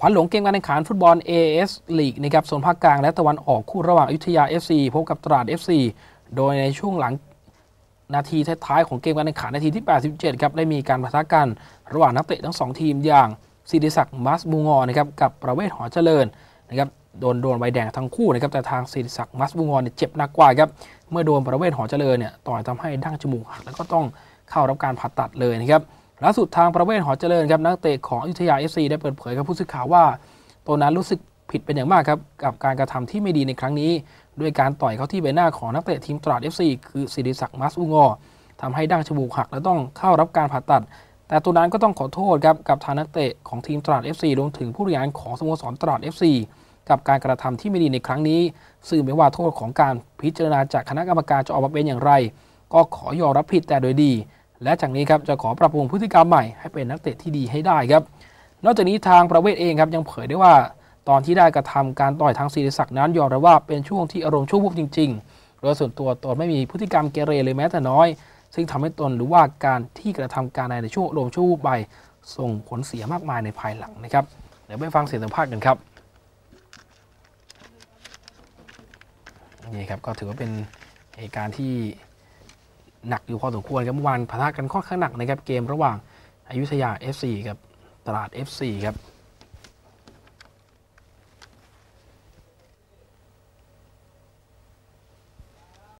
ขวัญหลงเกมการแข่งขันฟุตบอล AS League นะครับโซนภาคกลางและตะวันออกคู่ระหว่างอยุธยา FC พบกับตราด FC โดยในช่วงหลังนาทีท้ายๆของเกมการแข่งขันนาทีที่ 87 ครับได้มีการปะทะกันระหว่างนักเตะทั้ง 2 ทีมอย่างศิริศักดิ์มัสบูงอนะครับกับประเวศหอเจริญนะครับโดนโดนใบแดงทั้งคู่นะครับแต่ทางศิริศักดิ์มัสบูงอเนี่ยเจ็บหนักกว่าครับเมื่อโดนประเวศหอเจริญเนี่ยต่อยทำให้ดั้งจมูกหักแล้วก็ต้องเข้ารับการผ่าตัดเลยนะครับ ล่าสุดทางประเวศหอเจริญครับนักเตะของอยุธยา FC ได้เปิดเผยกับผู้สื่อข่าวว่าตัวนั้นรู้สึกผิดเป็นอย่างมากครับกับการกระทำที่ไม่ดีในครั้งนี้ ด้วยการต่อยเขาที่ใบหน้าของนักเตะทีมตราด FC คือศิริศักดิ์มัสอุงอทำให้ดั้งจมูกหักและต้องเข้ารับการผ่าตัด แต่ตัวนั้นก็ต้องขอโทษครับกับทางนักเตะของทีมตราด FC รวมถึงผู้บริหารของสโมสรตราด FC กับการกระทำที่ไม่ดีในครั้งนี้ ซึ่งไม่ว่าโทษของการพิจารณาจากคณะกรรมการจะออกมาเป็นอย่างไร ก็ขอยอมรับผิดแต่โดยดี และจากนี้ครับจะขอปรับปรุงพฤติกรรมใหม่ให้เป็นนักเตะที่ดีให้ได้ครับ นอกจากนี้ทางประเวศเองครับยังเผยได้ว่า ตอนที่ได้กระทำการต่อยทางศิริศักดิ์นั้นยอมรับว่าเป็นช่วงที่อารมณ์ชั่ววูบจริงๆโดยส่วนตัวตนไม่มีพฤติกรรมเกเรเลยแม้แต่น้อย ซึ่งทำให้ตนหรือว่าการที่กระทำการในช่วงอารมณ์ชั่ววูบไปส่งผลเสียมากมายในภายหลังนะครับเดี๋ยวไปฟังเสียงสัมภาษณ์กันครับนี่ครับก็ถือว่าเป็นเหตุการณ์ที่ หนักอยู่พอสมควรครับเมื่อวานพะทะกันค่อนข้างหนักนะครับเกมระหว่างอายุทยา FC กับตราด FC ครับ